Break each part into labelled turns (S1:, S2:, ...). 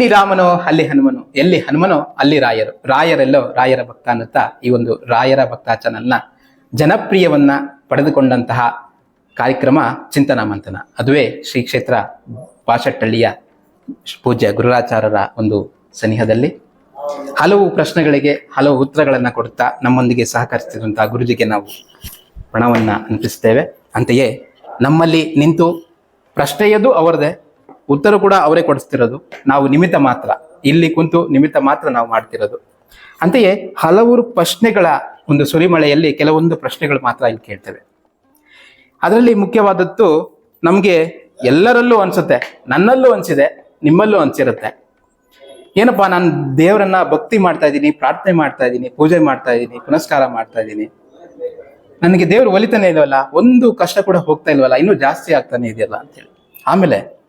S1: ಎಲ್ಲಿ ರಾಮನೋ, ಅಲ್ಲಿ ಹನುಮನು, ಎಲ್ಲಿ ಹನುಮನೋ, ಅಲ್ಲಿ ರಾಯರು. ರಾಯರೆಲ್ಲೋ, ರಾಯರ ಭಕ್ತ ಅನ್ನುತ್ತಾ ಈ ಒಂದು ರಾಯರ ಭಕ್ತ ಚಾನಲ್ನ ಜನಪ್ರಿಯವನ್ನ ಪಡೆದುಕೊಂಡಂತಹ ಕಾರ್ಯಕ್ರಮ ಚಿಂತನ ಮಂಥನ ಅದುವೇ ಶ್ರೀ ಕ್ಷೇತ್ರ ಪಾಶಟ್ಟಳ್ಳಿಯ ಪೂಜ್ಯ ಗುರುರಾಚಾರ್ಯರ ಒಂದು ಸನಿಹದಲ್ಲಿ. ಹಲವು ಪ್ರಶ್ನೆಗಳಿಗೆ, ಹಲವು ಉತ್ತರಗಳನ್ನು ಕೊಡುತ್ತಾ ನಮ್ಮೊಂದಿಗೆ ಸಹಕರಿಸುತ್ತಿರುವಂತಹ ಗುರುಜಿಗೆ ನಾವು ಪಣವನ್ನ ಅನ್ಪಿಸ್ತೇವೆ ಅಂತೆಯೇ ನಮ್ಮಲ್ಲಿ ನಿಂತು ಪ್ರಶ್ನೆಯದು ಅವರದೇ. ಉತ್ತರ ಕೂಡ ಅವರೇ ಕೊಡಿಸ್ತಿರೋದು. ನಾವು ನಿಮಿತ್ತ ಮಾತ್ರ. ಇಲ್ಲಿ ಕುಂತು ನಿಮಿತ್ತ ಮಾತ್ರ ನಾವು ಮಾಡ್ತಿರೋದು. ಅಂತೆಯೇ ಹಲವಾರು ಪ್ರಶ್ನೆಗಳ ಒಂದು ಸುರಿಮಳೆಯಲ್ಲಿ ಕೆಲವೊಂದು ಪ್ರಶ್ನೆಗಳು ಮಾತ್ರ ಇಲ್ಲಿ ಕೇಳ್ತೇವೆ. ಅದರಲ್ಲಿ ಮುಖ್ಯವಾದದ್ದು ನಮಗೆ ಎಲ್ಲರಲ್ಲೂ ಅನ್ಸುತ್ತೆ. ನನ್ನಲ್ಲೂ ಅನಿಸಿದೆ, ನಿಮ್ಮಲ್ಲೂ ಅನಿಸಿರುತ್ತೆ. ಏನಪ್ಪಾ, ನಾನು ದೇವರನ್ನ ಭಕ್ತಿ ಮಾಡ್ತಾ ಇದ್ದೀನಿ, ಪ್ರಾರ್ಥನೆ ಮಾಡ್ತಾ ಇದ್ದೀನಿ, ಪೂಜೆ ಮಾಡ್ತಾ ಇದ್ದೀನಿ, ಪುನಸ್ಕಾರ ಮಾಡ್ತಾ ಇದ್ದೀನಿ. ನನಗೆ ದೇವರು ಒಲಿತಾನೆ ಇಲ್ವಲ್ಲ ಒಂದು ಕಷ್ಟ ಕೂಡ ಹೋಗ್ತಾ ಇಲ್ವಲ್ಲ, ಇನ್ನೂ ಜಾಸ್ತಿ ಆಗ್ತಾನೆ ಇದೆಯಲ್ಲ ಅಂತೇಳಿ. ಆಮೇಲೆ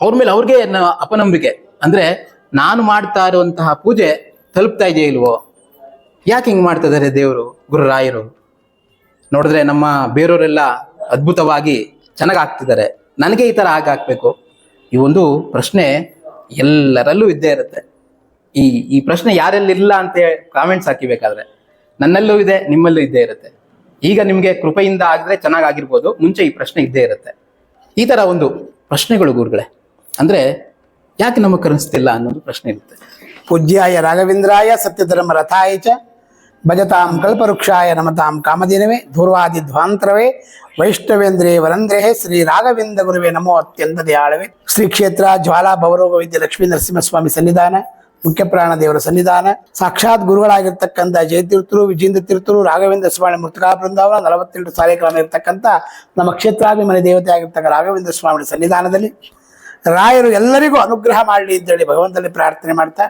S1: ಅವ್ರ ಮೇಲೆ ಅವ್ರಿಗೆ ಅಪನಂಬಿಕೆ. ಅಂದ್ರೆ ನಾನು ಮಾಡ್ತಾ ಇರುವಂತಹ ಪೂಜೆ ತಲುಪ್ತಾ ಇದೆಯಾ ಇಲ್ವೋ? ಯಾಕೆ ಹಿಂಗೆ ಮಾಡ್ತಾ ಇದಾರೆ ದೇವರು, ಗುರುರಾಯರು? ನೋಡಿದ್ರೆ ನಮ್ಮ ಬೇರೆಯವರೆಲ್ಲ ಅದ್ಭುತವಾಗಿ ಚೆನ್ನಾಗಿ ಆಗ್ತಿದ್ದಾರೆ ನನಗೆ ಈ ತರ ಆಗಾಕ್ಬೇಕು ಈ ಒಂದು ಪ್ರಶ್ನೆ ಎಲ್ಲರಲ್ಲೂ ಇದ್ದೇ ಇರುತ್ತೆ. ಈ ಈ ಪ್ರಶ್ನೆ ಯಾರಲ್ಲಿಲ್ಲ ಅಂತ ಕಾಮೆಂಟ್ಸ್ ಹಾಕಿಬೇಕಾದ್ರೆ ನನ್ನಲ್ಲೂ ಇದೆ, ನಿಮ್ಮಲ್ಲೂ ಇದ್ದೇ ಇರುತ್ತೆ. ಈಗ ನಿಮಗೆ ಕೃಪೆಯಿಂದ ಆಗಿದ್ರೆ ಚೆನ್ನಾಗ್ ಆಗಿರ್ಬೋದು ಮುಂಚೆ ಈ ಪ್ರಶ್ನೆ ಇದ್ದೇ ಇರುತ್ತೆ. ಈ ತರ ಒಂದು ಪ್ರಶ್ನೆಗಳು ಗುರುಗಳೇ. ಅಂದ್ರೆ ಯಾಕೆ ನಮಗೆ ಕರೆಸ್ತಿಲ್ಲ ಅನ್ನೋದು ಪ್ರಶ್ನೆ ಇರುತ್ತೆ.
S2: ಪೂಜ್ಯಾಯ ರಾಘವೇಂದ್ರಾಯ ಸತ್ಯಧರ್ಮ ರಥಾಯ ಚ ಭಜತಾಂ ಕಲ್ಪವೃಕ್ಷಾಯ ನಮತಾಂ ಕಾಮಧೇನವೇ ಧೂರ್ವಾದಿ ಧ್ವಾಂತರವೇ ವೈಷ್ಣವೇಂದ್ರೇ ವರಂದ್ರೇ ಶ್ರೀ ರಾಘವೇಂದ್ರ ಗುರುವೇ ನಮೋ ಅತ್ಯಂತ ದಯಾಳವೇ. ಶ್ರೀ ಕ್ಷೇತ್ರ ಜ್ವಾಲಾ ಭವರೋಗ ವೈದ್ಯ ಲಕ್ಷ್ಮೀ ನರಸಿಂಹಸ್ವಾಮಿ ಸನ್ನಿಧಾನ ಮುಖ್ಯಪ್ರಾಣ ದೇವರ ಸನ್ನಿಧಾನ, ಸಾಕ್ಷಾತ್ ಗುರುಗಳಾಗಿರ್ತಕ್ಕಂಥ ಜಯತೀರ್ಥರು, ವಿಜೇಂದ್ರ ತೀರ್ಥರು, ರಾಘವೇಂದ್ರ ಸ್ವಾಮಿ ಮೃತಕಾ ಬೃಂದಾವನ, ನಲವತ್ತೆಂಟು ಸಾಲಿಗ್ರಾಮ ಇರತಕ್ಕಂಥ ನಮ್ಮ ಕ್ಷೇತ್ರಾಭಿಮಾನಿ ದೇವತೆ ಆಗಿರ್ತಕ್ಕ ರಾಘವೇಂದ್ರ ಸ್ವಾಮಿ ಸನ್ನಿಧಾನದಲ್ಲಿ ರಾಯರು ಎಲ್ಲರಿಗೂ ಅನುಗ್ರಹ ಮಾಡಲಿ ಅಂತೇಳಿ ಭಗವಂತನಲ್ಲಿ ಪ್ರಾರ್ಥನೆ ಮಾಡ್ತಾ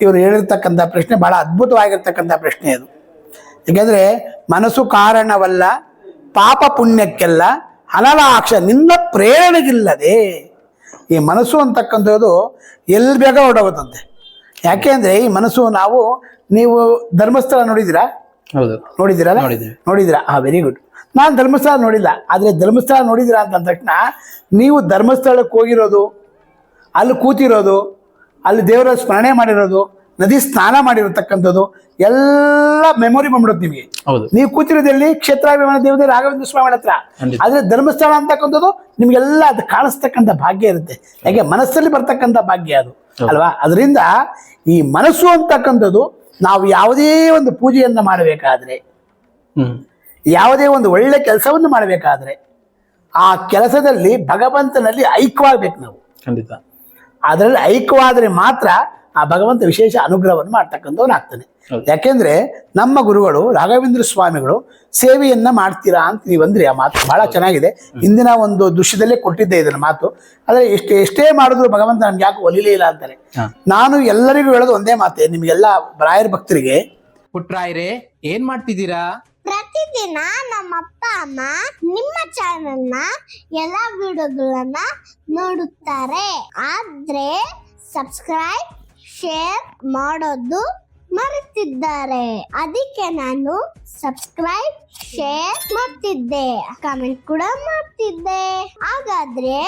S2: ಇವರು ಹೇಳಿರ್ತಕ್ಕಂಥ ಪ್ರಶ್ನೆ ಬಹಳ ಅದ್ಭುತವಾಗಿರ್ತಕ್ಕಂಥ ಪ್ರಶ್ನೆ ಅದು. ಯಾಕೆಂದ್ರೆ ಮನಸ್ಸು ಕಾರಣವಲ್ಲ ಪಾಪ ಪುಣ್ಯಕ್ಕೆಲ್ಲ ಅನಲಾಕ್ಷ ನಿನ್ನ ಪ್ರೇರಣೆಗಿಲ್ಲದೆ ಈ ಮನಸ್ಸು ಅಂತಕ್ಕಂಥದ್ದು ಎಲ್ಲಿ ಬೇಗ ಹೊಡೋಗುತ್ತಂತೆ ಯಾಕೆ ಅಂದರೆ ಈ ಮನಸ್ಸು ನಾವು ನೀವು ಧರ್ಮಸ್ಥಳ ನೋಡಿದ್ದೀರಾ?
S1: ಹೌದು.
S2: ನೋಡಿದ್ದೀರಾ
S1: ನೋಡಿದ್ದೀವಿ.
S2: ನೋಡಿದ್ದೀರಾ? ಹಾ ವೆರಿ ಗುಡ್ ನಾನು ಧರ್ಮಸ್ಥಳ ನೋಡಿಲ್ಲ ಆದರೆ ಧರ್ಮಸ್ಥಳ ನೋಡಿದ್ದೀರಾ ಅಂತ ಅಂದ ತಕ್ಷಣ ನೀವು ಧರ್ಮಸ್ಥಳಕ್ಕೆ ಹೋಗಿರೋದು ಅಲ್ಲಿ ಕೂತಿರೋದು ಅಲ್ಲಿ ದೇವರ ಸ್ಮರಣೆ ಮಾಡಿರೋದು ನದಿ ಸ್ನಾನ ಮಾಡಿರತಕ್ಕಂಥದ್ದು ಎಲ್ಲ ಮೆಮೊರಿ ಬಂದ್ಬಿಡುತ್ತೆ ನಿಮಗೆ.
S1: ಹೌದು.
S2: ನೀವು ಕೂತಿರೋದಲ್ಲಿ ಕ್ಷೇತ್ರಾಭಿಮಾನ ದೇವದೇ ರಾಘವೇಂದ್ರ ಸ್ವಾಮಿ ಹತ್ರ ಆದರೆ ಧರ್ಮಸ್ಥಳ ಅಂತಕ್ಕಂಥದ್ದು ನಿಮ್ಗೆಲ್ಲ ಅದು ಕಾಣಿಸ್ತಕ್ಕಂಥ ಭಾಗ್ಯ ಇರುತ್ತೆ. ಯಾಕೆ? ಮನಸ್ಸಲ್ಲಿ ಬರ್ತಕ್ಕಂಥ ಭಾಗ್ಯ ಅದು. ಅಲ್ವಾ? ಅದರಿಂದ ಈ ಮನಸ್ಸು ಅಂತಕ್ಕಂಥದ್ದು ನಾವು ಯಾವುದೇ ಒಂದು ಪೂಜೆಯನ್ನ ಮಾಡಬೇಕಾದ್ರೆ ಯಾವುದೇ ಒಂದು ಒಳ್ಳೆ ಕೆಲಸವನ್ನು ಮಾಡಬೇಕಾದ್ರೆ ಆ ಕೆಲಸದಲ್ಲಿ ಭಗವಂತನಲ್ಲಿ ಐಕ್ಯವಾಗಬೇಕು ನಾವು.
S1: ಖಂಡಿತ.
S2: ಅದರಲ್ಲಿ ಐಕ್ಯವಾದರೆ ಮಾತ್ರ ಆ ಭಗವಂತ ವಿಶೇಷ ಅನುಗ್ರಹವನ್ನು ಮಾಡ್ತಕ್ಕಂಥವ್ನು ಆಗ್ತಾನೆ ಯಾಕೆಂದ್ರೆ ನಮ್ಮ ಗುರುಗಳು ರಾಘವೇಂದ್ರ ಸ್ವಾಮಿಗಳು ಸೇವೆಯನ್ನ ಮಾಡ್ತೀರಾ ಅಂತ ನೀವು ಅಂದ್ರಿ ಆ ಮಾತು ಬಹಳ ಚೆನ್ನಾಗಿದೆ. ಇಂದಿನ ಒಂದು ದೃಶ್ಯದಲ್ಲೇ ಕೊಟ್ಟಿದ್ದೆ ಇದನ್ನ ಮಾತು. ಆದ್ರೆ ಎಷ್ಟೇ ಎಷ್ಟೇ ಮಾಡಿದ್ರು ಭಗವಂತ ನಮ್ಗೆ ಯಾಕೆ ಒಲಿಲೇ ಇಲ್ಲ ಅಂತಾರೆ. ನಾನು ಎಲ್ಲರಿಗೂ ಹೇಳೋದು ಒಂದೇ ಮಾತೆ ನಿಮ್ಗೆಲ್ಲ ರಾಯರ ಭಕ್ತರಿಗೆ
S1: ಪುಟ್ರಾಯರೇ ಏನ್ ಮಾಡ್ತಿದ್ದೀರಾ?
S3: ಪ್ರತಿದಿನ ನಮ್ಮ ಅಪ್ಪ ಅಮ್ಮ ನಿಮ್ಮ ಚಾನಲ್ನ ಎಲ್ಲ ವಿಡಿಯೋಗಳನ್ನ ನೋಡುತ್ತಾರೆ. ಆದ್ರೆ ಸಬ್ಸ್ಕ್ರೈಬ್ ಶೇರ್ ಮಾಡೋದು ಮರೆತಿದ್ದಾರೆ. ಅದಕ್ಕೆ ನಾನು ಸಬ್ಸ್ಕ್ರೈಬ್ ಶೇರ್ ಮಾಡ್ತಿದ್ದೆ. ಕಮೆಂಟ್ ಕೂಡ ಮಾಡ್ತಿದ್ದೆ. ಹಾಗಾದ್ರೆ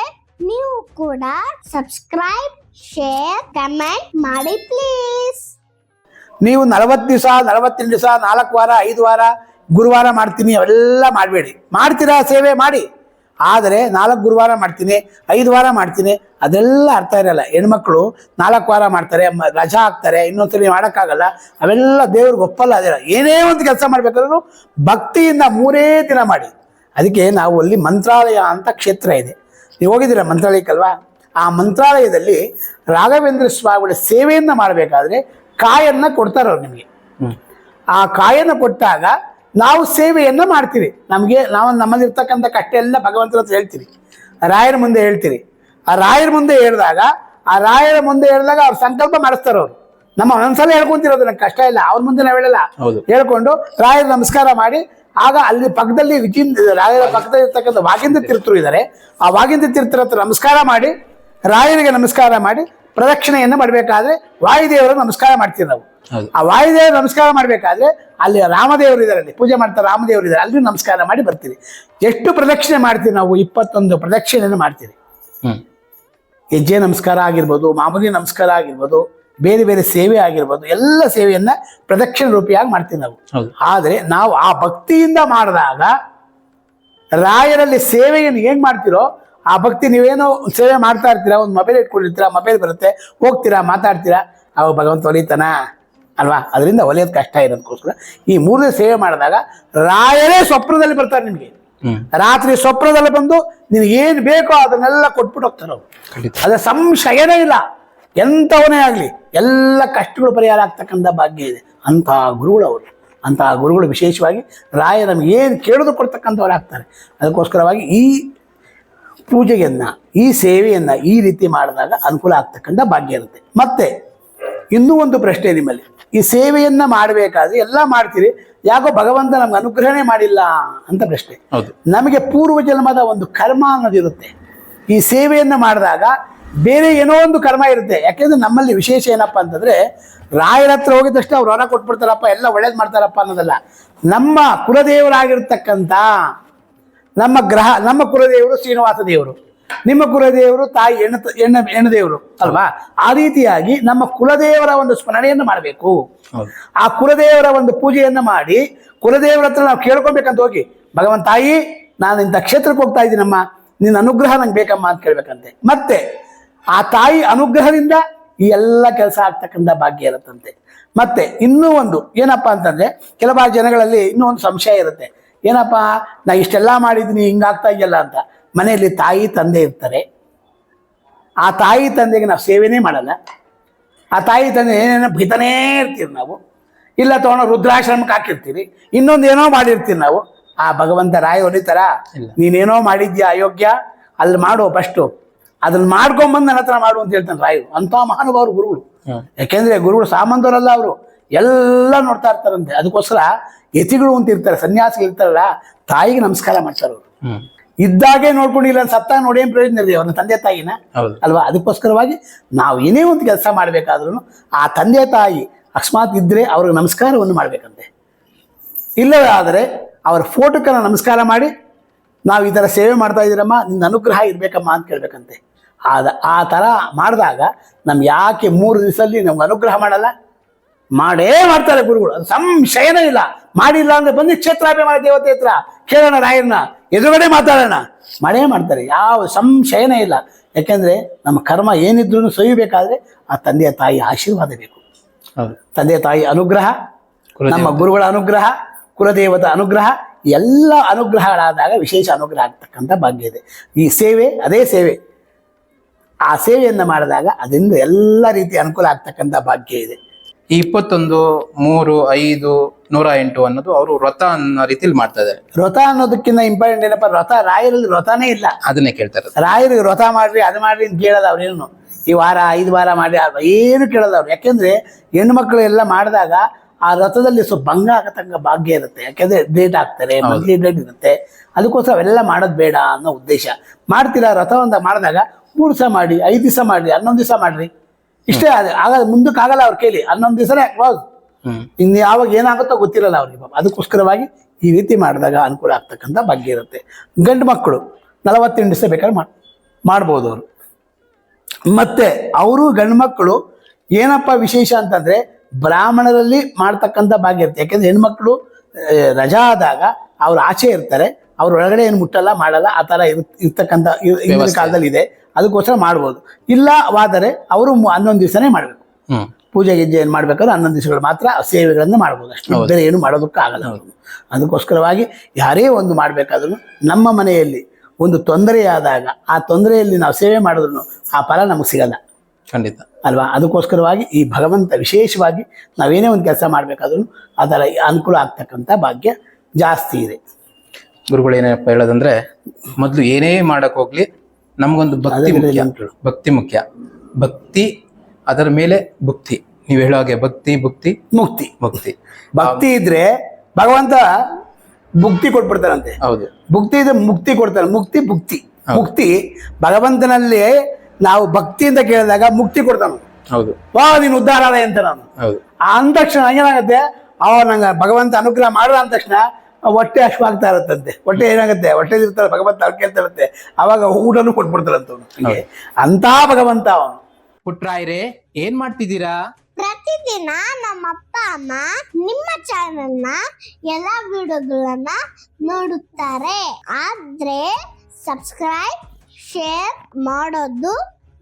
S3: ನೀವು ಕೂಡ ಸಬ್ಸ್ಕ್ರೈಬ್ ಶೇರ್ ಕಮೆಂಟ್ ಮಾಡಿ ಪ್ಲೀಸ್
S2: ನೀವು ನಲವತ್ತು ದಿವಸ, ನಲವತ್ತೆಂಟು ದಿವಸ, ನಾಲ್ಕು ವಾರ, ಐದು ವಾರ ಗುರುವಾರ ಮಾಡ್ತೀನಿ ಅವೆಲ್ಲ ಮಾಡಬೇಡಿ. ಮಾಡ್ತೀರಾ ಸೇವೆ ಮಾಡಿ. ಆದರೆ ನಾಲ್ಕು ಗುರುವಾರ ಮಾಡ್ತೀನಿ ಐದು ವಾರ ಮಾಡ್ತೀನಿ ಅದೆಲ್ಲ ಅರ್ಥ ಇರಲ್ಲ. ಹೆಣ್ಮಕ್ಳು ನಾಲ್ಕು ವಾರ ಮಾಡ್ತಾರೆ ರಜಾ ಹಾಕ್ತಾರೆ ಇನ್ನೊಂದ್ಸರಿ ಮಾಡೋಕ್ಕಾಗಲ್ಲ. ಅವೆಲ್ಲ ದೇವ್ರಿಗೆ ಒಪ್ಪಲ್ಲ ಅದಿಲ್ಲ ಏನೇ ಒಂದು ಕೆಲಸ ಮಾಡಬೇಕಾದ್ರೂ ಭಕ್ತಿಯಿಂದ ಮೂರೇ ದಿನ ಮಾಡಿ. ಅದಕ್ಕೆ ನಾವು ಅಲ್ಲಿ ಮಂತ್ರಾಲಯ ಅಂತ ಕ್ಷೇತ್ರ ಇದೆ. ನೀವು ಹೋಗಿದ್ದೀರ ಮಂತ್ರಾಲಯಕ್ಕಲ್ವಾ? ಆ ಮಂತ್ರಾಲಯದಲ್ಲಿ ರಾಘವೇಂದ್ರ ಸ್ವಾಮಿಗಳ ಸೇವೆಯನ್ನು ಮಾಡಬೇಕಾದ್ರೆ ಕಾಯನ್ನ ಕೊಡ್ತಾರೆ ಅವ್ರು ನಿಮಗೆ ಆ ಕಾಯನ್ನು ಕೊಟ್ಟಾಗ ನಾವು ಸೇವೆಯನ್ನ ಮಾಡ್ತೀವಿ. ನಮಗೆ ನಾವು ನಮ್ಮಲ್ಲಿರ್ತಕ್ಕಂಥ ಕಷ್ಟ ಎಲ್ಲ ಭಗವಂತನ ಹತ್ರ ಹೇಳ್ತೀವಿ. ರಾಯರ ಮುಂದೆ ಹೇಳ್ತೀರಿ. ಆ ರಾಯರ ಮುಂದೆ ಹೇಳಿದಾಗ ಆ ರಾಯರ ಮುಂದೆ ಹೇಳಿದಾಗ ಅವ್ರ ಸಂಕಲ್ಪ ಮಾಡಿಸ್ತಾರೆ ಅವರು. ನಮ್ಮ ಒಂದ್ಸಲ ಹೇಳ್ಕೊಂತಿರೋದು ನಂಗೆ ಕಷ್ಟ ಇಲ್ಲ. ಅವ್ರ ಮುಂದೆ ನಾವು ಹೇಳಲ್ಲ.
S1: ಹೌದು.
S2: ಹೇಳ್ಕೊಂಡು ರಾಯರ ನಮಸ್ಕಾರ ಮಾಡಿ ಆಗ ಅಲ್ಲಿ ಪಕ್ಕದಲ್ಲಿ ವಿಜಿನ್ ರಾಯರ ಪಕ್ಕದಲ್ಲಿ ಇರ್ತಕ್ಕಂಥ ವಾಗಿಂದ ತೀರ್ಥರು ಇದ್ದಾರೆ ಆ ವಾಗಿಂದ ತೀರ್ಥರ ಹತ್ರ ನಮಸ್ಕಾರ ಮಾಡಿ ರಾಯರಿಗೆ ನಮಸ್ಕಾರ ಮಾಡಿ ಪ್ರದಕ್ಷಿಣೆಯನ್ನು ಮಾಡಬೇಕಾದ್ರೆ ವಾಯುದೇವರ ನಮಸ್ಕಾರ ಮಾಡ್ತೀವಿ ನಾವು. ಆ ವಾಯುದೇವ ನಮಸ್ಕಾರ ಮಾಡಬೇಕಾದ್ರೆ ಅಲ್ಲಿ ರಾಮದೇವರು ಇದ್ದಾರೆ ಅಲ್ಲಿ. ಪೂಜೆ ಮಾಡ್ತಾ ರಾಮದೇವರು ಇದ್ದಾರೆ ಅಲ್ಲಿ ನಮಸ್ಕಾರ ಮಾಡಿ ಬರ್ತೀವಿ. ಎಷ್ಟು ಪ್ರದಕ್ಷಿಣೆ ಮಾಡ್ತೀವಿ ನಾವು? ಇಪ್ಪತ್ತೊಂದು ಪ್ರದಕ್ಷಿಣೆಯನ್ನು ಮಾಡ್ತೀವಿ
S1: ಹ್ಮ್.
S2: ಹೆಜ್ಜೆ ನಮಸ್ಕಾರ ಆಗಿರ್ಬೋದು ಮಾಮೂಲಿ ನಮಸ್ಕಾರ ಆಗಿರ್ಬೋದು ಬೇರೆ ಬೇರೆ ಸೇವೆ ಆಗಿರ್ಬೋದು ಎಲ್ಲ ಸೇವೆಯನ್ನ ಪ್ರದಕ್ಷಿಣ ರೂಪಿಯಾಗಿ ಮಾಡ್ತೀವಿ ನಾವು. ಆದರೆ ನಾವು ಆ ಭಕ್ತಿಯಿಂದ ಮಾಡಿದಾಗ ರಾಯರಲ್ಲಿ ಸೇವೆಯನ್ನು ಏನು ಮಾಡ್ತಿರೋ ಆ ಭಕ್ತಿ ನೀವೇನೋ ಸೇವೆ ಮಾಡ್ತಾ ಇರ್ತೀರಾ ಒಂದು ಮೊಬೈಲ್ ಇಟ್ಕೊಂಡಿರ್ತೀರಾ ಮೊಬೈಲ್ ಬರುತ್ತೆ ಹೋಗ್ತೀರಾ ಮಾತಾಡ್ತೀರಾ ಅವಾಗ ಭಗವಂತ ಒಲಿತಾನ? ಅಲ್ವಾ? ಅದರಿಂದ ಒಲಿಯೋದು ಕಷ್ಟ ಇರೋದಕ್ಕೋಸ್ಕರ ಈ ಮೂರನೇ ಸೇವೆ ಮಾಡಿದಾಗ ರಾಯರೇ ಸ್ವಪ್ನದಲ್ಲಿ ಬರ್ತಾರೆ ನಿಮಗೆ. ರಾತ್ರಿ ಸ್ವಪ್ನದಲ್ಲಿ ಬಂದು ನಿನಗೆ ಏನು ಬೇಕೋ ಅದನ್ನೆಲ್ಲ ಕೊಟ್ಬಿಟ್ಟು ಹೋಗ್ತಾರೆ ಅವರು. ಅದೇ ಸಂಶಯನೇ ಇಲ್ಲ. ಎಂಥವನೇ ಆಗಲಿ ಎಲ್ಲ ಕಷ್ಟಗಳು ಪರಿಹಾರ ಆಗ್ತಕ್ಕಂಥ ಭಾಗ್ಯ ಇದೆ. ಅಂತಹ ಗುರುಗಳು ಅವರು. ಅಂತಹ ಗುರುಗಳು ವಿಶೇಷವಾಗಿ ರಾಯ ನಮ್ಗೆ ಏನು ಕೇಳೋದು ಕೊಡ್ತಕ್ಕಂಥವ್ರು ಆಗ್ತಾರೆ. ಅದಕ್ಕೋಸ್ಕರವಾಗಿ ಈ ಪೂಜೆಯನ್ನ ಈ ಸೇವೆಯನ್ನು ಈ ರೀತಿ ಮಾಡಿದಾಗ ಅನುಕೂಲ ಆಗ್ತಕ್ಕಂಥ ಭಾಗ್ಯ ಇರುತ್ತೆ. ಮತ್ತೆ ಇನ್ನೂ ಒಂದು ಪ್ರಶ್ನೆ ನಿಮ್ಮಲ್ಲಿ. ಈ ಸೇವೆಯನ್ನ ಮಾಡಬೇಕಾದ್ರೆ ಎಲ್ಲ ಮಾಡ್ತೀರಿ ಯಾಕೋ ಭಗವಂತ ನಮ್ಗೆ ಅನುಗ್ರಹಣೆ ಮಾಡಿಲ್ಲ ಅಂತ ಪ್ರಶ್ನೆ.
S1: ಹೌದು.
S2: ನಮಗೆ ಪೂರ್ವ ಜನ್ಮದ ಒಂದು ಕರ್ಮ ಅನ್ನೋದಿರುತ್ತೆ ಈ ಸೇವೆಯನ್ನ ಮಾಡಿದಾಗ ಬೇರೆ ಏನೋ ಒಂದು ಕರ್ಮ ಇರುತ್ತೆ. ಯಾಕೆಂದ್ರೆ ನಮ್ಮಲ್ಲಿ ವಿಶೇಷ ಏನಪ್ಪ ಅಂತಂದ್ರೆ ರಾಯರ ಹತ್ರ ಹೋಗಿದ ತಕ್ಷಣ ಅವ್ರು ಹೊರ ಕೊಟ್ಬಿಡ್ತಾರಪ್ಪ ಎಲ್ಲ ಒಳ್ಳೇದು ಮಾಡ್ತಾರಪ್ಪ ಅನ್ನೋದಲ್ಲ. ನಮ್ಮ ಕುಲದೇವರಾಗಿರ್ತಕ್ಕಂಥ ನಮ್ಮ ಗ್ರಹ ನಮ್ಮ ಕುಲದೇವರು ಶ್ರೀನಿವಾಸ ದೇವರು. ನಿಮ್ಮ ಕುಲದೇವರು ತಾಯಿ ಹೆಣ್ಣು ಹೆಣ್ಣ ದೇವರು ಅಲ್ವಾ? ಆ ರೀತಿಯಾಗಿ ನಮ್ಮ ಕುಲದೇವರ ಒಂದು ಸ್ಮರಣೆಯನ್ನು ಮಾಡಬೇಕು. ಆ ಕುಲದೇವರ ಒಂದು ಪೂಜೆಯನ್ನು ಮಾಡಿ ಕುಲದೇವರ ಹತ್ರ ನಾವು ಕೇಳ್ಕೊಬೇಕಂತ ಹೋಗಿ ಭಗವಂತ ತಾಯಿ ನಾನು ಇಂಥ ಕ್ಷೇತ್ರಕ್ಕೆ ಹೋಗ್ತಾ ಇದ್ದೀನಮ್ಮ ನಿನ್ನ ಅನುಗ್ರಹ ನಂಗೆ ಬೇಕಮ್ಮ ಅಂತ ಕೇಳ್ಬೇಕಂತೆ. ಮತ್ತೆ ಆ ತಾಯಿ ಅನುಗ್ರಹದಿಂದ ಈ ಎಲ್ಲ ಕೆಲಸ ಆಗ್ತಕ್ಕಂಥ ಭಾಗ್ಯ ಇರುತ್ತಂತೆ. ಮತ್ತೆ ಇನ್ನೂ ಒಂದು ಏನಪ್ಪಾ ಅಂತಂದ್ರೆ ಕೆಲವಾರು ಜನಗಳಲ್ಲಿ ಇನ್ನೂ ಒಂದು ಸಂಶಯ ಇರುತ್ತೆ. ಏನಪ್ಪಾ ನಾ ಇಷ್ಟೆಲ್ಲ ಮಾಡಿದ್ದೀನಿ ಹಿಂಗಾಗ್ತಾ ಇದೆಯಲ್ಲ ಅಂತ. ಮನೆಯಲ್ಲಿ ತಾಯಿ ತಂದೆ ಇರ್ತಾರೆ. ಆ ತಾಯಿ ತಂದೆಗೆ ನಾವು ಸೇವೆನೇ ಮಾಡಲ್ಲ. ಆ ತಾಯಿ ತಂದೆ ಏನೇನೋ ಬೈತಾನೇ ಇರ್ತೀವಿ ನಾವು. ಇಲ್ಲ ತಗೊಂಡು ರುದ್ರಾಶ್ರಮಕ್ಕೆ ಹಾಕಿರ್ತೀವಿ ಇನ್ನೊಂದು ಏನೋ ಮಾಡಿರ್ತೀವಿ ನಾವು. ಆ ಭಗವಂತ ರಾಯ ಹೊಡಿತಾರ. ನೀನೇನೋ ಮಾಡಿದ್ಯಾ ಅಯೋಗ್ಯ? ಅಲ್ಲಿ ಮಾಡುವ ಫಸ್ಟು. ಅದನ್ನ ಮಾಡ್ಕೊಂಬಂದು ನನ್ನ ಹತ್ರ ಮಾಡು ಅಂತ ಹೇಳ್ತಾನೆ ರಾಯು. ಅಂಥ ಮಹಾನುಭಾವರು ಗುರುಗಳು. ಯಾಕೆಂದ್ರೆ ಗುರುಗಳು ಸಾಮಂತರಲ್ಲ ಅವರು. ಎಲ್ಲ ನೋಡ್ತಾ ಇರ್ತಾರಂತೆ. ಅದಕ್ಕೋಸ್ಕರ ಯತಿಗಳು ಅಂತ ಇರ್ತಾರೆ ಸನ್ಯಾಸಿಗಳು ಇರ್ತಾರಲ್ಲ ತಾಯಿಗೆ ನಮಸ್ಕಾರ ಮಾಡ್ತಾರೆ ಅವರು. ಇದ್ದಾಗೆ ನೋಡ್ಕೊಂಡಿಲ್ಲ ಸತ್ತಾಗ ನೋಡಿ ಏನು ಪ್ರಯೋಜನ ಇದೆ ಅವ್ರನ್ನ ತಂದೆ ತಾಯಿನ?
S1: ಹೌದು.
S2: ಅಲ್ವಾ? ಅದಕ್ಕೋಸ್ಕರವಾಗಿ ನಾವು ಏನೇ ಒಂದು ಕೆಲಸ ಮಾಡಬೇಕಾದ್ರೂ ಆ ತಂದೆ ತಾಯಿ ಅಕಸ್ಮಾತ್ ಇದ್ದರೆ ಅವ್ರಿಗೆ ನಮಸ್ಕಾರವನ್ನು ಮಾಡಬೇಕಂತೆ. ಇಲ್ಲವೇ ಆದರೆ ಅವರ ಫೋಟೋಕ್ಕೆ ನಮಸ್ಕಾರ ಮಾಡಿ ನಾವು ಈ ಥರ ಸೇವೆ ಮಾಡ್ತಾ ಇದ್ದೀರಮ್ಮ ನಿನ್ನ ಅನುಗ್ರಹ ಇರಬೇಕಮ್ಮ ಅಂತ ಕೇಳ್ಬೇಕಂತೆ. ಆದ ಆ ಥರ ಮಾಡಿದಾಗ ನಮ್ಗೆ ಯಾಕೆ ಮೂರು ದಿವಸದಲ್ಲಿ ನಮ್ಗೆ ಅನುಗ್ರಹ ಮಾಡಲ್ಲ? ಮಾಡೇ ಮಾಡ್ತಾರೆ ಗುರುಗಳು. ಅದು ಸಂಶಯನೇ ಇಲ್ಲ. ಮಾಡಿಲ್ಲ ಅಂದ್ರೆ ಬಂದು ಕ್ಷೇತ್ರಾಭಿಮಾನ ದೇವತೆ ಹತ್ರ ಕೇಳೋಣ ರಾಯರನ್ನ. ಎದುರುಗಡೆ ಮಾತಾಡೋಣ. ಮಳೆ ಮಾಡ್ತಾರೆ ಯಾವ ಸಂಶಯನೇ ಇಲ್ಲ. ಯಾಕೆಂದ್ರೆ ನಮ್ಮ ಕರ್ಮ ಏನಿದ್ರೂ ಸೊಯ್ಯಬೇಕಾದ್ರೆ ಆ ತಂದೆಯ ತಾಯಿ ಆಶೀರ್ವಾದ ಬೇಕು. ತಂದೆ ತಾಯಿ ಅನುಗ್ರಹ ನಮ್ಮ ಗುರುಗಳ ಅನುಗ್ರಹ ಕುಲದೇವತ ಅನುಗ್ರಹ ಎಲ್ಲ ಅನುಗ್ರಹಗಳಾದಾಗ ವಿಶೇಷ ಅನುಗ್ರಹ ಆಗ್ತಕ್ಕಂಥ ಭಾಗ್ಯ ಇದೆ. ಈ ಸೇವೆ ಅದೇ ಸೇವೆ. ಆ ಸೇವೆಯನ್ನು ಮಾಡಿದಾಗ ಅದರಿಂದ ಎಲ್ಲ ರೀತಿಯ ಅನುಕೂಲ ಆಗ್ತಕ್ಕಂಥ ಭಾಗ್ಯ ಇದೆ.
S1: ಈ ಇಪ್ಪತ್ತೊಂದು ಮೂರು ಐದು ನೂರ ಎಂಟು ಅನ್ನೋದು ಅವರು ವ್ರತ ಅನ್ನೋ ರೀತಿಲಿ ಮಾಡ್ತಾ ಇದ್ದಾರೆ.
S2: ವ್ರತ ಅನ್ನೋದಕ್ಕಿಂತ ಇಂಪಾರ್ಟೆಂಟ್ ಏನಪ್ಪ ವ್ರತ ರಾಯರಲ್ಲಿ ವ್ರತನೇ ಇಲ್ಲ.
S1: ಅದನ್ನೇ ಕೇಳ್ತಾರೆ
S2: ರಾಯರಿಗೆ ವ್ರತ ಮಾಡ್ರಿ ಅದು ಮಾಡ್ರಿ ಅಂತ ಕೇಳೋದು ಅವ್ರೇನು ಈ ವಾರ ಐದು ವಾರ ಮಾಡಿ ಏನು ಕೇಳೋದು ಅವ್ರು? ಯಾಕೆಂದ್ರೆ ಹೆಣ್ಮಕ್ಳು ಎಲ್ಲ ಮಾಡಿದಾಗ ಆ ರಥದಲ್ಲಿ ಸ್ವಲ್ಪ ಭಂಗ ಆಗತಂಗ ಭಾಗ್ಯ ಇರುತ್ತೆ. ಯಾಕೆಂದ್ರೆ ಡೇಟ್ ಆಗ್ತಾರೆ ಮಂತ್ಲಿ ಡೇಟ್ ಇರುತ್ತೆ. ಅದಕ್ಕೋಸ್ಕರ ಅವೆಲ್ಲ ಮಾಡೋದ್ ಬೇಡ ಅನ್ನೋ ಉದ್ದೇಶ. ಮಾಡ್ತೀರಾ ರಥವಂತ ಮಾಡಿದಾಗ ಮೂರು ದಿವಸ ಮಾಡಿ ಐದು ದಿವಸ ಮಾಡಿ ಹನ್ನೊಂದು ದಿವಸ ಮಾಡ್ರಿ. ಇಷ್ಟೇ ಅದು ಆಗ ಮುಂದಕ್ಕೆ ಆಗಲ್ಲ ಅವ್ರ ಕೈಲಿ ಹನ್ನೊಂದು ದಿವಸನೇ ಕ್ಲೋಸ್ ಇನ್ನು ಯಾವಾಗ ಏನಾಗುತ್ತೋ ಗೊತ್ತಿರಲ್ಲ ಅವ್ರಿಗೆ ಪಾಪ. ಅದಕ್ಕೋಸ್ಕರವಾಗಿ ಈ ರೀತಿ ಮಾಡಿದಾಗ ಅನುಕೂಲ ಆಗ್ತಕ್ಕಂಥ ಭಾಗ್ಯ ಇರುತ್ತೆ. ಗಂಡು ಮಕ್ಕಳು ನಲವತ್ತೆಂಟು ದಿವಸ ಬೇಕಾದ್ರೆ ಮಾಡ್ ಮಾಡ್ಬೋದು ಅವರು. ಮತ್ತೆ ಅವರು ಗಂಡು ಮಕ್ಕಳು ಏನಪ್ಪ ವಿಶೇಷ ಅಂತಂದ್ರೆ ಬ್ರಾಹ್ಮಣರಲ್ಲಿ ಮಾಡ್ತಕ್ಕಂಥ ಭಾಗ್ಯ ಇರುತ್ತೆ. ಯಾಕೆಂದ್ರೆ ಹೆಣ್ಮಕ್ಳು ರಜಾ ಆದಾಗ ಅವ್ರು ಆಚೆ ಇರ್ತಾರೆ. ಅವ್ರ ಒಳಗಡೆ ಏನು ಮುಟ್ಟಲ್ಲ ಮಾಡಲ್ಲ ಆ ಥರ ಇರ್ ಇರ್ತಕ್ಕಂಥ ಕಾಲದಲ್ಲಿ ಇದೆ. ಅದಕ್ಕೋಸ್ಕರ ಮಾಡ್ಬೋದು. ಇಲ್ಲವಾದರೆ ಅವರು ಹನ್ನೊಂದು ದಿವಸನೇ ಮಾಡಬೇಕು. ಪೂಜೆ ಗಿಜ್ಜೆ ಏನು ಮಾಡಬೇಕಾದ್ರೆ ಹನ್ನೊಂದು ದಿವಸಗಳು ಮಾತ್ರ ಸೇವೆಗಳನ್ನು ಮಾಡ್ಬೋದು. ಅಷ್ಟು ಬೇರೆ ಏನು ಮಾಡೋದಕ್ಕೆ ಆಗಲ್ಲ ಅವ್ರು. ಅದಕ್ಕೋಸ್ಕರವಾಗಿ ಯಾರೇ ಒಂದು ಮಾಡಬೇಕಾದ್ರೂ ನಮ್ಮ ಮನೆಯಲ್ಲಿ ಒಂದು ತೊಂದರೆಯಾದಾಗ ಆ ತೊಂದರೆಯಲ್ಲಿ ನಾವು ಸೇವೆ ಮಾಡಿದ್ರು ಆ ಫಲ ನಮಗೆ ಸಿಗಲ್ಲ.
S1: ಖಂಡಿತ.
S2: ಅಲ್ವಾ? ಅದಕ್ಕೋಸ್ಕರವಾಗಿ ಈ ಭಗವಂತ ವಿಶೇಷವಾಗಿ ನಾವೇನೇ ಒಂದು ಕೆಲಸ ಮಾಡಬೇಕಾದ್ರೂ ಅದರ ಅನುಕೂಲ ಆಗ್ತಕ್ಕಂಥ ಭಾಗ್ಯ ಜಾಸ್ತಿ ಇದೆ.
S1: ಗುರುಗಳು ಏನಪ್ಪ ಹೇಳೋದಂದ್ರೆ ಮೊದಲು ಏನೇ ಮಾಡಕ್ ಹೋಗ್ಲಿ ನಮಗೊಂದು ಭಕ್ತಿ ಮುಖ್ಯ. ಭಕ್ತಿ ಮುಖ್ಯ. ಭಕ್ತಿ ಅದರ ಮೇಲೆ ಭಕ್ತಿ. ನೀವು ಹೇಳೋ ಹಾಗೆ ಭಕ್ತಿ ಭಕ್ತಿ
S2: ಮುಕ್ತಿ.
S1: ಭಕ್ತಿ.
S2: ಭಕ್ತಿ ಇದ್ರೆ ಭಗವಂತ ಮುಕ್ತಿ ಕೊಟ್ಬಿಡ್ತಾರಂತೆ.
S1: ಹೌದು.
S2: ಭಕ್ತಿ ಇದ್ರೆ ಮುಕ್ತಿ ಕೊಡ್ತಾರೆ. ಮುಕ್ತಿ ಭುಕ್ತಿ. ಮುಕ್ತಿ ಭಗವಂತನಲ್ಲಿ ನಾವು ಭಕ್ತಿಯಿಂದ ಕೇಳಿದಾಗ ಮುಕ್ತಿ ಕೊಡ್ತಾನೆ.
S1: ಹೌದು.
S2: ವಾ ನೀನು ಉದ್ಧಾರ ಅಂತ ನಾನು.
S1: ಹೌದು.
S2: ಆ ಅಂದ ತಕ್ಷಣ ಏನಾಗುತ್ತೆ ಅವ ನಂಗೆ ಭಗವಂತ ಅನುಗ್ರಹ ಮಾಡಿದ ಅಂದ ತಕ್ಷಣ ಹೊಟ್ಟೆ ಹಶ್ವಾಗ್ತಾ ಇರುತ್ತಂತೆ. ಹೊಟ್ಟೆ ಏನಾಗುತ್ತೆ? ಹೊಟ್ಟೆ ಇರ್ತಾರೆ ಭಗವಂತ ಅವ್ರು ಕೇಳ್ತಾ ಇರುತ್ತೆ. ಅವಾಗ ಊಟನೂ ಕೊಟ್ಬಿಡ್ತಾರಂತ ಅಂತ ಭಗವಂತ ಅವನು.
S1: ಪುಟ್ರಾಯ್ರೆ ಏನ್ ಮಾಡ್ತಿದ್ದೀರಾ?
S3: ಪ್ರತಿದಿನ ನಮ್ಮ ಅಪ್ಪ ಅಮ್ಮ ನಿಮ್ಮ ಚಾನೆಲ್ನ ಎಲ್ಲ ವಿಡಿಯೋಗಳನ್ನ ನೋಡುತ್ತಾರೆ. ಆದ್ರೆ ಸಬ್ಸ್ಕ್ರೈಬ್ ಶೇರ್ ಮಾಡೋದು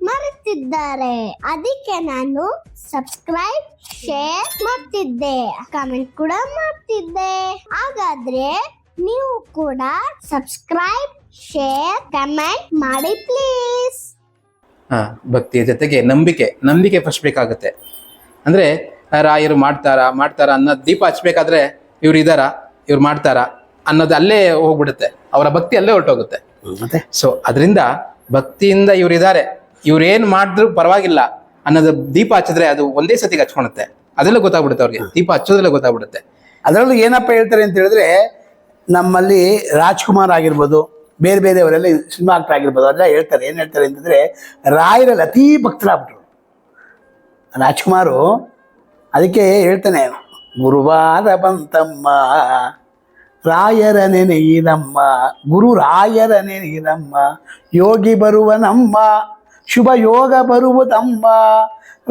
S3: ಮರೆತಿದ್ದಾರೆ. ಅದಕ್ಕೆ ನಾನು ಸಬ್ಸ್ಕ್ರೈಬ್ ಶೇರ್ ಮಾಡ್ತಿದ್ದೆ. ಕಮೆಂಟ್ ಕೂಡ ಮಾಡ್ತಿದ್ದೆ. ಹಾಗಾದ್ರೆ ನೀವು ಕೂಡ ಸಬ್ಸ್ಕ್ರೈಬ್ ಶೇರ್ ಕಮೆಂಟ್ ಮಾಡಿ ಪ್ಲೀಸ್
S1: ಹಾ ಭಕ್ತಿಯ ಜೊತೆಗೆ ನಂಬಿಕೆ ನಂಬಿಕೆ ಫಸ್ಟ್ ಬೇಕಾಗುತ್ತೆ. ಅಂದ್ರೆ ರಾಯರು ಮಾಡ್ತಾರಾ ಮಾಡ್ತಾರಾ ಅನ್ನೋ ದೀಪ ಹಚ್ಬೇಕಾದ್ರೆ ಇವ್ರು ಇದಾರ ಇವ್ರು ಮಾಡ್ತಾರಾ ಅನ್ನೋದು ಅಲ್ಲೇ ಹೋಗ್ಬಿಡುತ್ತೆ. ಅವರ ಭಕ್ತಿ ಅಲ್ಲೇ ಹೊರಟೋಗುತ್ತೆ.
S2: ಮತ್ತೆ?
S1: ಸೊ ಅದರಿಂದ ಭಕ್ತಿಯಿಂದ ಇವ್ರು ಇದಾರೆ. ಇವ್ರು ಏನ್ ಮಾಡಿದ್ರು ಪರವಾಗಿಲ್ಲ ಅನ್ನೋದು ದೀಪ ಹಚ್ಚಿದ್ರೆ ಅದು ಒಂದೇ ಸತಿಗೆ ಹಚ್ಕೊಳತ್ತೆ ಅದೆಲ್ಲ ಗೊತ್ತಾಗ್ಬಿಡುತ್ತೆ ಅವ್ರಿಗೆ. ದೀಪ ಹಚ್ಚೋದ್ರಲ್ಲೇ ಗೊತ್ತಾಗ್ಬಿಡುತ್ತೆ.
S2: ಅದರಲ್ಲೂ ಏನಪ್ಪ ಹೇಳ್ತಾರೆ ಅಂತ ಹೇಳಿದ್ರೆ ನಮ್ಮಲ್ಲಿ ರಾಜ್ಕುಮಾರ್ ಆಗಿರ್ಬೋದು, ಬೇರೆ ಬೇರೆಯವರೆಲ್ಲ ಸಿನಿಮಾ ಆಕ್ಟರ್ ಆಗಿರ್ಬೋದು ಅದೆಲ್ಲ ಹೇಳ್ತಾರೆ. ಏನು ಹೇಳ್ತಾರೆ ಅಂತಂದ್ರೆ, ರಾಯರಲ್ಲಿ ಅತೀ ಭಕ್ತರಾಗ್ಬಿಟ್ರು. ರಾಜ್ಕುಮಾರು ಅದಕ್ಕೆ ಹೇಳ್ತಾನೆ, ಗುರುವಾರ ಬಂತಮ್ಮ, ರಾಯರ ನೆನೆಯಿರಮ್ಮ, ಗುರು ರಾಯರ ನೆನೆಯಿರಮ್ಮ, ಯೋಗಿ ಬರುವ ನಮ್ಮ ಶುಭ ಯೋಗ ಬರುವುದಮ್ಮ.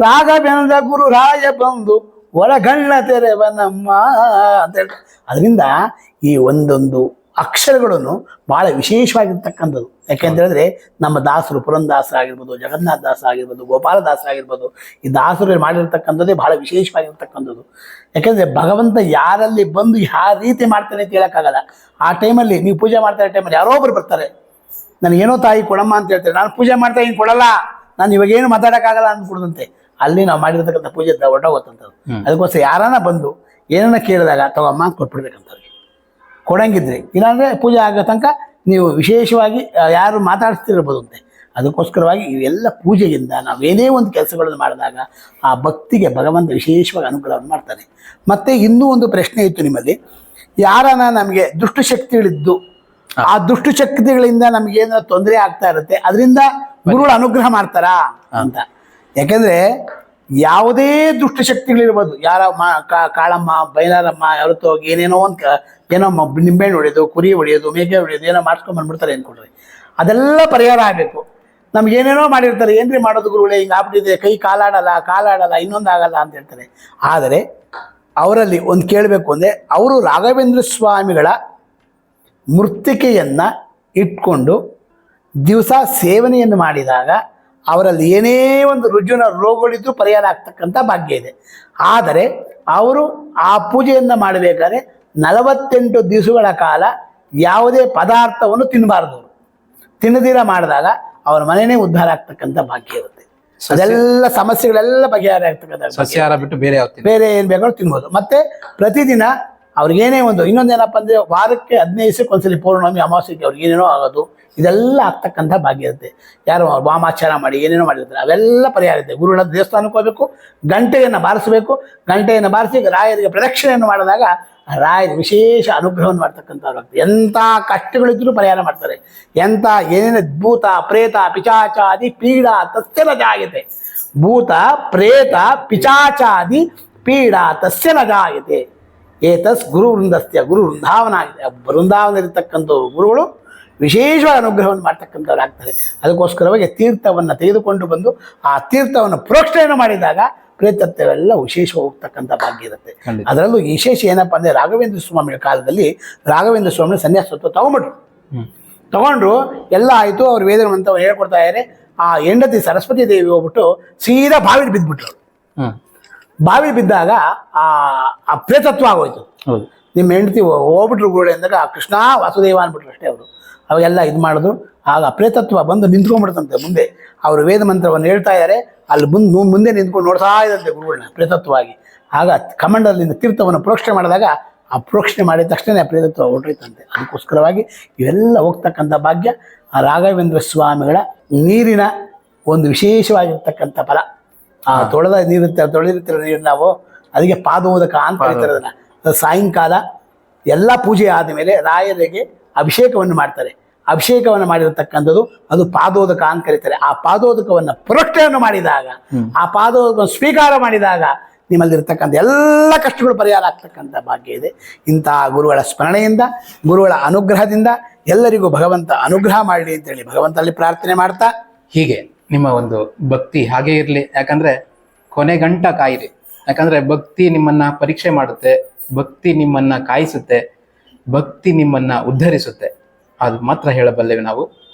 S2: ರಾಘವೇಂದ್ರ ಗುರು ರಾಯ ಬಂದು ಒಳಗಣ್ಣ ತೆರೆವನಮ್ಮ ಅಂತ ಹೇಳ್ತಾರೆ. ಅದರಿಂದ ಈ ಒಂದೊಂದು ಅಕ್ಷರಗಳನ್ನು ಬಹಳ ವಿಶೇಷವಾಗಿರ್ತಕ್ಕಂಥದ್ದು. ಯಾಕೆಂತ ಹೇಳಿದ್ರೆ ನಮ್ಮ ದಾಸರು ಪುರಂದಾಸ ಆಗಿರ್ಬೋದು ಜಗನ್ನಾಥ ದಾಸ ಆಗಿರ್ಬೋದು ಗೋಪಾಲ ದಾಸ ಆಗಿರ್ಬೋದು ಈ ದಾಸರು ಮಾಡಿರ್ತಕ್ಕಂಥದ್ದೇ ಬಹಳ ವಿಶೇಷವಾಗಿರ್ತಕ್ಕಂಥದ್ದು. ಯಾಕೆಂದ್ರೆ ಭಗವಂತ ಯಾರಲ್ಲಿ ಬಂದು ಯಾವ ರೀತಿ ಮಾಡ್ತಾನೆ ಅಂತ ಹೇಳೋಕ್ಕಾಗಲ್ಲ. ಆ ಟೈಮಲ್ಲಿ ನೀವು ಪೂಜೆ ಮಾಡ್ತಾ ಇರೋ ಟೈಮಲ್ಲಿ ಯಾರೋ ಒಬ್ರು ಬರ್ತಾರೆ. ನನಗೇನೋ ತಾಯಿ ಕೊಡಮ್ಮ ಅಂತ ಹೇಳ್ತಾರೆ. ನಾನು ಪೂಜೆ ಮಾಡ್ತಾ ಏನು ಕೊಡಲ್ಲ. ನಾನು ಇವಾಗ ಏನು ಮಾತಾಡೋಕ್ಕಾಗಲ್ಲ ಅಂದ್ಬಿಡ್ದಂತೆ. ಅಲ್ಲಿ ನಾವು ಮಾಡಿರ್ತಕ್ಕಂಥ ಪೂಜೆ ಹೊಟ್ಟೋಗುತ್ತಂಥದ್ದು ಅದಕ್ಕೋಸ್ಕರ ಯಾರನ್ನ ಬಂದು ಏನನ್ನ ಕೇಳಿದಾಗ ತಗೊಮ್ಮ ಅಂತ ಕೊಟ್ಬಿಡ್ಬೇಕಂತ ಅವ್ರಿಗೆ ಕೊಡಂಗಿದ್ರೆ ಇಲ್ಲಾಂದರೆ ಪೂಜೆ ಆಗೋ ತನಕ ನೀವು ವಿಶೇಷವಾಗಿ ಯಾರು ಮಾತಾಡಿಸ್ತಿರ್ಬೋದು ಅಂತೆ ಅದಕ್ಕೋಸ್ಕರವಾಗಿ ಇವೆಲ್ಲ ಪೂಜೆಯಿಂದ ನಾವೇನೇ ಒಂದು ಕೆಲಸಗಳನ್ನು ಮಾಡಿದಾಗ ಆ ಭಕ್ತಿಗೆ ಭಗವಂತ ವಿಶೇಷವಾಗಿ ಅನುಗ್ರಹವನ್ನು ಮಾಡ್ತಾನೆ ಮತ್ತು ಇನ್ನೂ ಒಂದು ಪ್ರಶ್ನೆ ಇತ್ತು ನಿಮ್ಮಲ್ಲಿ. ಯಾರನ್ನ ನಮಗೆ ದುಷ್ಟಶಕ್ತಿಗಳಿದ್ದು ಆ ದುಷ್ಟಶಕ್ತಿಗಳಿಂದ ನಮ್ಗೆ ಏನಾದ್ರು ತೊಂದರೆ ಆಗ್ತಾ ಇರುತ್ತೆ. ಅದರಿಂದ ಗುರುಗಳು ಅನುಗ್ರಹ ಮಾಡ್ತಾರಾ ಅಂತ. ಯಾಕಂದ್ರೆ ಯಾವುದೇ ದುಷ್ಟಶಕ್ತಿಗಳಿರ್ಬೋದು. ಯಾರ ಕಾಳಮ್ಮ ಬೈಲಾರಮ್ಮ ಯಾವತ್ತೋ ಏನೇನೋ ಒಂದು ಏನೋ ನಿಂಬೆಹಣ್ಣು ಹೊಡೆಯೋದು ಕುರಿ ಹೊಡೆಯೋದು ಮೇಕೆ ಹೊಡೆಯೋದು ಏನೋ ಮಾಡ್ಸ್ಕೊಂಡ್ ಬಂದ್ಬಿಡ್ತಾರೆ ಅನ್ಕೊಡ್ರಿ ಅದೆಲ್ಲ ಪರಿಹಾರ ಆಗಬೇಕು. ನಮ್ಗೆ ಏನೇನೋ ಮಾಡಿರ್ತಾರೆ. ಏನ್ರಿ ಮಾಡೋದು ಗುರುಗಳೇ? ಹಿಂಗೆ ಆಗ್ಬಿಟ್ಟಿದೆ. ಕೈ ಕಾಲಾಡಲ್ಲ ಕಾಲಾಡಲ್ಲ ಇನ್ನೊಂದು ಆಗಲ್ಲ ಅಂತ ಹೇಳ್ತಾರೆ. ಆದರೆ ಅವರಲ್ಲಿ ಒಂದು ಕೇಳಬೇಕು ಅಂದರೆ ಅವರು ರಾಘವೇಂದ್ರ ಸ್ವಾಮಿಗಳ ಮೃತ್ತಿಕೆಯನ್ನು ಇಟ್ಕೊಂಡು ದಿವಸ ಸೇವನೆಯನ್ನು ಮಾಡಿದಾಗ ಅವರಲ್ಲಿ ಏನೇ ಒಂದು ರುಜುವಿನ ರೋಗಗಳಿದ್ದರೂ ಪರಿಹಾರ ಆಗ್ತಕ್ಕಂಥ ಭಾಗ್ಯ ಇದೆ. ಆದರೆ ಅವರು ಆ ಪೂಜೆಯನ್ನು ಮಾಡಬೇಕಾದ್ರೆ ನಲವತ್ತೆಂಟು ದಿವಸಗಳ ಕಾಲ ಯಾವುದೇ ಪದಾರ್ಥವನ್ನು ತಿನ್ನಬಾರ್ದು. ತಿನ್ನದಿರ ಮಾಡಿದಾಗ ಅವರ ಮನೆಯೇ ಉದ್ಧಾರ ಆಗ್ತಕ್ಕಂಥ ಭಾಗ್ಯ ಇರುತ್ತೆ. ಅದೆಲ್ಲ ಸಮಸ್ಯೆಗಳೆಲ್ಲ ಬಗೆಹರ ಆಗ್ತಕ್ಕಂಥ
S1: ಬೇರೆ
S2: ಬೇರೆ ಏನು ಬೇಕಾದ್ರೂ ತಿನ್ಬೋದು. ಮತ್ತೆ ಪ್ರತಿದಿನ ಅವ್ರಿಗೇನೇ ಒಂದು ಇನ್ನೊಂದೇನಪ್ಪ ಅಂದರೆ ವಾರಕ್ಕೆ ಹದಿನೈದು ದಿವಸಕ್ಕೆ ಒಂದ್ಸಲಿ ಪೌರ್ಣಮಿ ಅಮಾವಾಸ್ಯೆಗೆ ಅವ್ರಿಗೆ ಏನೇನೋ ಆಗೋದು, ಇದೆಲ್ಲ ಆಗ್ತಕ್ಕಂಥ ಭಾಗ್ಯ ಇರುತ್ತೆ. ಯಾರು ವಾಮಾಚಾರ ಮಾಡಿ, ಏನೇನೋ ಮಾಡಿರ್ತಾರೆ, ಅವೆಲ್ಲ ಪರಿಹಾರ ಇರುತ್ತೆ. ಗುರುಗಳ ದೇವಸ್ಥಾನಕ್ಕೆ ಹೋಗಬೇಕು, ಗಂಟೆಯನ್ನು ಬಾರಿಸಬೇಕು. ಗಂಟೆಯನ್ನು ಬಾರಿಸಿ ರಾಯರಿಗೆ ಪ್ರದಕ್ಷಿಣೆಯನ್ನು ಮಾಡಿದಾಗ ರಾಯರ ವಿಶೇಷ ಅನುಗ್ರಹವನ್ನು ಮಾಡ್ತಕ್ಕಂಥವ್ರು ಆಗ್ತದೆ ಎಂಥ ಕಷ್ಟಗಳಿದ್ರೂ ಪರಿಹಾರ ಮಾಡ್ತಾರೆ. ಎಂಥ ಏನೇನು ಭೂತ, ಪ್ರೇತ, ಪಿಚಾಚಾದಿ, ಪೀಡಾ, ತಸ್ಯ ಜಾಯತೆ ಭೂತ, ಪ್ರೇತ, ಪಿಚಾಚಾದಿ, ಪೀಡಾ, ತಸ್ಯ ನ ಜಾಯತೆ ಏತಸ್ ಗುರು ವೃಂದಸ್ತ್ಯ ಗುರು ವೃಂದಾವನ ಆಗಿದೆ ವೃಂದಾವನದಲ್ಲಿರ್ತಕ್ಕಂಥವ್ರು ಗುರುಗಳು ವಿಶೇಷವಾದ ಅನುಗ್ರಹವನ್ನು ಮಾಡ್ತಕ್ಕಂಥವ್ರು ಆಗ್ತಾರೆ. ಅದಕ್ಕೋಸ್ಕರವಾಗಿ ತೀರ್ಥವನ್ನು ತೆಗೆದುಕೊಂಡು ಬಂದು ಆ ತೀರ್ಥವನ್ನು ಪ್ರೋಕ್ಷಣೆ ಮಾಡಿದಾಗ ಪ್ರೇತತ್ವವೆಲ್ಲ ವಿಶೇಷ ಹೋಗ್ತಕ್ಕಂಥ ಭಾಗ್ಯ ಇರುತ್ತೆ. ಅದರಲ್ಲೂ ವಿಶೇಷ ಏನಪ್ಪ ಅಂದರೆ ರಾಘವೇಂದ್ರ ಸ್ವಾಮಿಗಳ ಕಾಲದಲ್ಲಿ ರಾಘವೇಂದ್ರ ಸ್ವಾಮಿ ಸನ್ಯಾಸತ್ವ
S1: ತಗೊಂಡ್ಬಿಟ್ರು.
S2: ತಗೊಂಡ್ರು ಎಲ್ಲ ಆಯಿತು ಅವ್ರು ವೇದ ಮಂತ್ರ ಹೇಳ್ಕೊಡ್ತಾ ಇದ್ದಾರೆ ಆ ಹೆಂಡತಿ ಸರಸ್ವತಿ ದೇವಿ ಹೋಗ್ಬಿಟ್ಟು ಸೀದಾ ಬಾವಿಲಿ ಬಿದ್ದುಬಿಟ್ರು ಬಾವಿ ಬಿದ್ದಾಗ ಆ ಆ ಪ್ರೇತತ್ವ ಆಗೋಯ್ತು.
S1: ಹೌದು.
S2: ನಿಮ್ಮ ಹೆಂಡತಿ ಹೋಗ್ಬಿಟ್ರು ಗುರುಡೆ ಅಂದಾಗ ಆ ಕೃಷ್ಣ ವಾಸುದೇವ ಅಂದ್ಬಿಟ್ರು ಅಷ್ಟೇ ಅವರು. ಅವೆಲ್ಲ ಇದು ಮಾಡಿದ್ರು. ಆಗ ಅಪ್ರೇತತ್ವ ಬಂದು ನಿಂತ್ಕೊಂಡ್ಬಿಡ್ತಂತೆ ಮುಂದೆ. ಅವರು ವೇದ ಮಂತ್ರವನ್ನು ಹೇಳ್ತಾ ಇದ್ದಾರೆ ಅಲ್ಲಿ ಮುಂದೆ ಮುಂದೆ ನಿಂತ್ಕೊಂಡು ನೋಡ್ತಾ ಇದ್ದಂತೆ ಗುರುಗಳನ್ನ ಪ್ರೇತತ್ವವಾಗಿ. ಆಗ ಕಮಂಡಲಿಂದ ತೀರ್ಥವನ್ನು ಪ್ರೋಕ್ಷಣೆ ಮಾಡಿದಾಗ ಆ ಪ್ರೋಕ್ಷಣೆ ಮಾಡಿದ ತಕ್ಷಣ ಪ್ರೇತತ್ವ ಹೊರಟೋಯ್ತಂತೆ. ಅದಕ್ಕೋಸ್ಕರವಾಗಿ ಇವೆಲ್ಲ ಹೋಗ್ತಕ್ಕಂಥ ಭಾಗ್ಯ ಆ ರಾಘವೇಂದ್ರ ಸ್ವಾಮಿಗಳ ನೀರಿನ ಒಂದು ವಿಶೇಷವಾಗಿರ್ತಕ್ಕಂಥ ಫಲ. ಆ ತೊಳೆದ ನೀರಿರುತ್ತೆ ತೊಳೆದಿರ್ತಿರೋ ನೀರು ನಾವು ಅದಕ್ಕೆ ಪಾದೋದಕ ಅಂತ ಹೇಳ್ತಾರೆ ಅದನ್ನ ಅದು ಸಾಯಂಕಾಲ ಎಲ್ಲ ಪೂಜೆ ಆದಮೇಲೆ ರಾಯರಿಗೆ ಅಭಿಷೇಕವನ್ನು ಮಾಡ್ತಾರೆ. ಅಭಿಷೇಕವನ್ನು ಮಾಡಿರತಕ್ಕಂಥದ್ದು ಅದು ಪಾದೋದಕ ಅಂತ ಕರೀತಾರೆ. ಆ ಪಾದೋದಕವನ್ನು ಪ್ರೋಕ್ಷಣೆಯನ್ನು ಮಾಡಿದಾಗ ಆ ಪಾದೋದಕವನ್ನು ಸ್ವೀಕಾರ ಮಾಡಿದಾಗ ನಿಮ್ಮಲ್ಲಿರ್ತಕ್ಕಂಥ ಎಲ್ಲ ಕಷ್ಟಗಳು ಪರಿಹಾರ ಆಗ್ತಕ್ಕಂಥ ಭಾಗ್ಯ ಇದೆ. ಇಂತಹ ಗುರುಗಳ ಸ್ಮರಣೆಯಿಂದ ಗುರುಗಳ ಅನುಗ್ರಹದಿಂದ ಎಲ್ಲರಿಗೂ ಭಗವಂತ ಅನುಗ್ರಹ ಮಾಡಲಿ ಅಂತೇಳಿ ಭಗವಂತಲ್ಲಿ ಪ್ರಾರ್ಥನೆ ಮಾಡ್ತಾ.
S1: ಹೀಗೆ. ನಿಮ್ಮ ಒಂದು ಭಕ್ತಿ ಹಾಗೆ ಇರಲಿ. ಯಾಕಂದ್ರೆ ಕೊನೆಗಂಟ ಕಾಯಿರಿ. ಯಾಕಂದ್ರೆ ಭಕ್ತಿ ನಿಮ್ಮನ್ನ ಪರೀಕ್ಷೆ ಮಾಡುತ್ತೆ, ಭಕ್ತಿ ನಿಮ್ಮನ್ನ ಕಾಯಿಸುತ್ತೆ, ಭಕ್ತಿ ನಿಮ್ಮನ್ನ ಉದ್ಧರಿಸುತ್ತೆ. ಅದು ಮಾತ್ರ ಹೇಳಬಲ್ಲೆವು ನಾವು.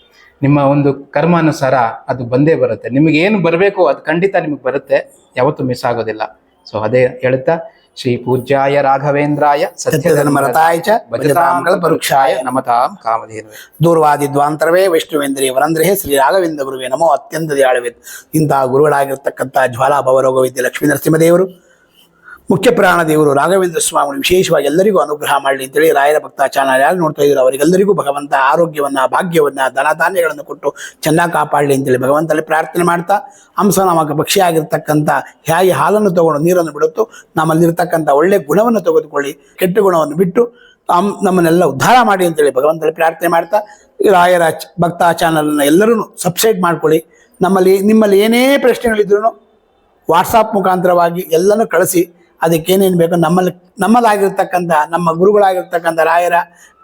S1: ನಿಮ್ಮ ಒಂದು ಕರ್ಮಾನುಸಾರ ಅದು ಬಂದೇ ಬರುತ್ತೆ. ನಿಮಗೆ ಏನು ಬರಬೇಕು ಅದು ಖಂಡಿತ ನಿಮಗೆ ಬರುತ್ತೆ. ಯಾವತ್ತೂ ಮಿಸ್ ಆಗೋದಿಲ್ಲ. ಸೊ ಅದೇ ಹೇಳುತ್ತಾ ಶ್ರೀ ಪೂಜ್ಯಾಯ ರಾಘವೇಂದ್ರಾಯ
S2: ಸತ್ಯಧರ್ಮರತಾಯ ಚ ಭಜತಾಮೃತ ಪರುಕ್ಷಾಯ
S1: ನಮತಾಂ ಕಾಮಧೇನು
S2: ದೂರ್ವಾದಿ ದ್ವಾಂತರವೇ ವೈಷ್ಣವೇಂದ್ರಿಯ ವರಂದ್ರೇ ಶ್ರೀ ರಾಘವೇಂದ್ರ ಗುರುವೇ ನಮೋ ಅತ್ಯಂತ ದಯಾಳುವೆ ಇಂತಹ ಗುರುಗಳಾಗಿರ್ತಕ್ಕಂಥ ಜ್ವಾಲಾ ಭವರೋಗವಿದ್ಯ ಲಕ್ಷ್ಮೀ ನರಸಿಂಹದೇವರು ಮುಖ್ಯ ಪ್ರಾಣ ದೇವರು ರಾಘವೇಂದ್ರ ಸ್ವಾಮಿಗಳು ವಿಶೇಷವಾಗಿ ಎಲ್ಲರಿಗೂ ಅನುಗ್ರಹ ಮಾಡಲಿ ಅಂತೇಳಿ ರಾಯರ ಭಕ್ತ ಚಾನಲ್ ಯಾರು ನೋಡ್ತಾ ಇದ್ರು ಅವರಿಗೆಲ್ಲರಿಗೂ ಭಗವಂತ ಆರೋಗ್ಯವನ್ನ, ಭಾಗ್ಯವನ್ನ, ಧನಧಾನ್ಯಗಳನ್ನು ಕೊಟ್ಟು ಚೆನ್ನಾಗಿ ಕಾಪಾಡಲಿ ಅಂತೇಳಿ ಭಗವಂತನಲ್ಲಿ ಪ್ರಾರ್ಥನೆ ಮಾಡ್ತಾ, ಹಂಸ ನಾಮಕ ಪಕ್ಷಿ ಆಗಿರ್ತಕ್ಕಂಥ ಹ್ಯಾಯಿ ಹಾಲನ್ನು ತಗೊಂಡು ನೀರನ್ನು ಬಿಡುತ್ತು. ನಮ್ಮಲ್ಲಿರ್ತಕ್ಕಂಥ ಒಳ್ಳೆ ಗುಣವನ್ನು ತೆಗೆದುಕೊಳ್ಳಿ, ಕೆಟ್ಟ ಗುಣವನ್ನು ಬಿಟ್ಟು ನಮ್ಮನ್ನೆಲ್ಲ ಉದ್ಧಾರ ಮಾಡಿ ಅಂತೇಳಿ ಭಗವಂತನಲ್ಲಿ ಪ್ರಾರ್ಥನೆ ಮಾಡ್ತಾ, ರಾಯರ ಭಕ್ತ ಚಾನಲನ್ನು ಎಲ್ಲರೂ ಸಬ್ಸ್ಕ್ರೈಬ್ ಮಾಡ್ಕೊಳ್ಳಿ. ನಮ್ಮಲ್ಲಿ, ನಿಮ್ಮಲ್ಲಿ ಏನೇ ಪ್ರಶ್ನೆಗಳಿದ್ರು ವಾಟ್ಸಾಪ್ ಮುಖಾಂತರವಾಗಿ ಎಲ್ಲನೂ ಕಳಿಸಿ. ಅದಕ್ಕೇನೇನು ಬೇಕು ನಮ್ಮಲ್ಲಿ, ನಮ್ಮದಾಗಿರ್ತಕ್ಕಂಥ, ನಮ್ಮ ಗುರುಗಳಾಗಿರ್ತಕ್ಕಂಥ ರಾಯರ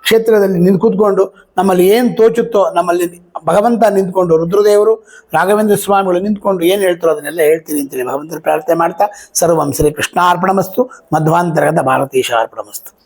S2: ಕ್ಷೇತ್ರದಲ್ಲಿ ನಿಂತು ಕೂತ್ಕೊಂಡು ನಮ್ಮಲ್ಲಿ ಏನು ತೋಚುತ್ತೋ ನಮ್ಮಲ್ಲಿ ಭಗವಂತ ನಿಂತ್ಕೊಂಡು, ರುದ್ರದೇವರು, ರಾಘವೇಂದ್ರ ಸ್ವಾಮಿಗಳು ನಿಂತ್ಕೊಂಡು ಏನು ಹೇಳ್ತಾರೋ ಅದನ್ನೆಲ್ಲ ಹೇಳ್ತೀನಿ ಅಂತೇಳಿ ಭಗವಂತನ ಪ್ರಾರ್ಥನೆ ಮಾಡ್ತಾ, ಸರ್ವಂ ಶ್ರೀ ಕೃಷ್ಣಾರ್ಪಣಮಸ್ತು ಮಧ್ವಾಂತರಗದ ಭಾರತೀಶ ಅರ್ಪಣಮಸ್ತು